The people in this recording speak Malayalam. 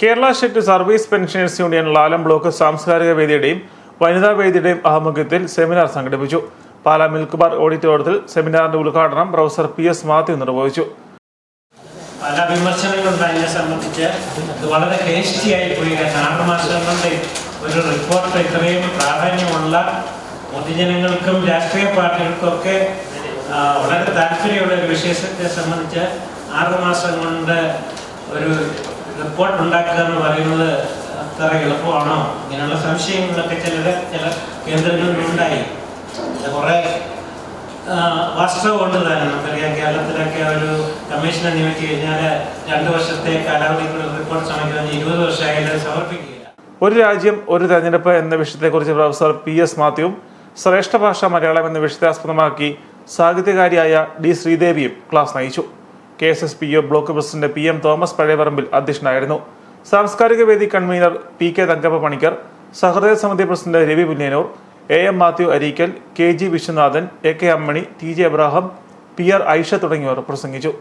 Kerala state service pensioners union Lalam block സാംസ്കാരിക വേദിയുടെയും വനിതാ വേദിയുടെയും ആഭിമുഖ്യത്തിൽ സെമിനാർ സംഘടിപ്പിച്ചു. പാലാ മിൽക്ക് ബാർ ഓഡിറ്റോറിയത്തിൽ സെമിനാറിന്റെ ഉദ്ഘാടനം പ്രൊഫസർ പി എസ് മാത്യു നിർവഹിച്ചു. പല വിമർശനങ്ങളുണ്ട് സംബന്ധിച്ച് അത് വളരെ ടേസ്റ്റിയായി പോയി കാരണം ഒരു റിപ്പോർട്ട് ഇത്രയും പ്രാധാന്യമുള്ള പൊതുജനങ്ങൾക്കും രാഷ്ട്രീയ പാർട്ടികൾക്കും ഒക്കെ വളരെ താല്പര്യമുള്ള ഒരു വിഷയത്തെ സംബന്ധിച്ച് ആറ് മാസം കൊണ്ട് ഒരു റിപ്പോർട്ട് ഉണ്ടാക്കുക എന്ന് പറയുന്നത് അത്ര എളുപ്പമാണോ? ഇങ്ങനെയുള്ള സംശയങ്ങളൊക്കെ ചില ചില ഇത് കുറേ വർഷം കൊണ്ട് തന്നെ. നമുക്കറിയാം കേരളത്തിലൊക്കെ ഒരു കമ്മീഷനെ നിയമിച്ചു കഴിഞ്ഞാൽ രണ്ട് വർഷത്തെ കാലാവധിക്കുള്ള റിപ്പോർട്ട് സമയത്ത് ഇരുപത് വർഷമായാലും സമർപ്പിക്കുക ഒരു രാജ്യം ഒരു തെരഞ്ഞെടുപ്പ് എന്ന വിഷയത്തെക്കുറിച്ച് പ്രൊഫസർ പി എസ് മാത്യുവും ശ്രേഷ്ഠ ഭാഷ മലയാളം എന്ന വിഷയത്തെ ആസ്പദമാക്കി സാഹിത്യകാരിയായ ഡി ശ്രീദേവിയും ക്ലാസ് നയിച്ചു. K S S P O block president P M Thomas Pazhayaparambil അധ്യക്ഷനായിരുന്നു. സാംസ്കാരിക വേദി convener P K Thankappa Panicker Sahrudaya Samithi president Ravi Pullenur A M Mathew Areekkal K G Viswanathan A K Ammini T J Abraham P R Aisha തുടങ്ങിയവർ പ്രസംഗിച്ചു.